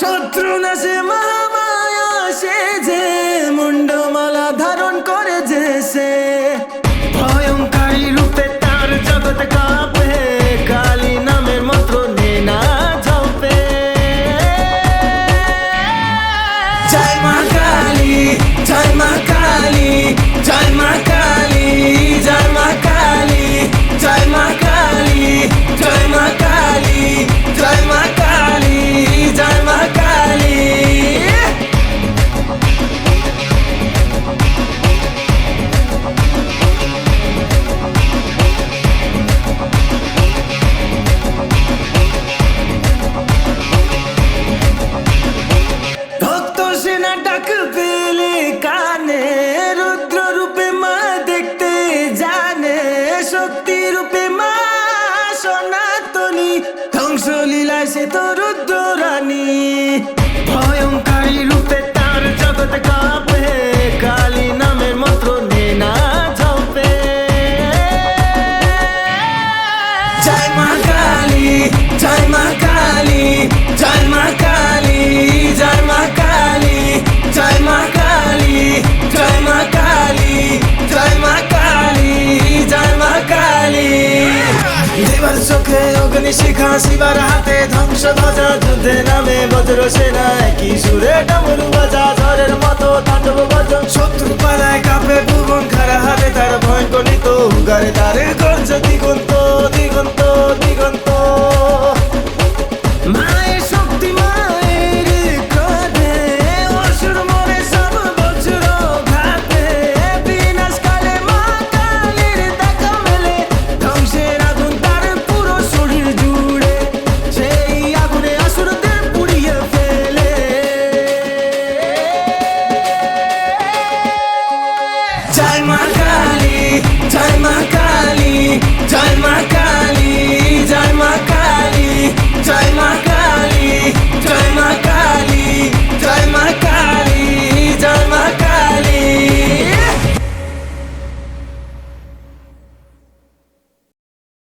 করুণা সে মহামায়া সে যে মুন্ডমালা ধারণ করে যে সে। শক্তি রূপে মা সনাতনী। ধ্বংস লীলায় সে তো রুদ্র চোখে অগ্নি শিখা শিবার হাতে ধ্বংস ধ্বজা যুদ্ধে নামে বজ্র সেনা কি সুরে ডামরু বাজা ঝড়ের মতো তাণ্ডব বজন শত্রু পালায় কাপে ভুবন খারা হাতে তার ভয় গণিত গারে তারে Jai Mahakali, Jai Mahakali, Jai Mahakali.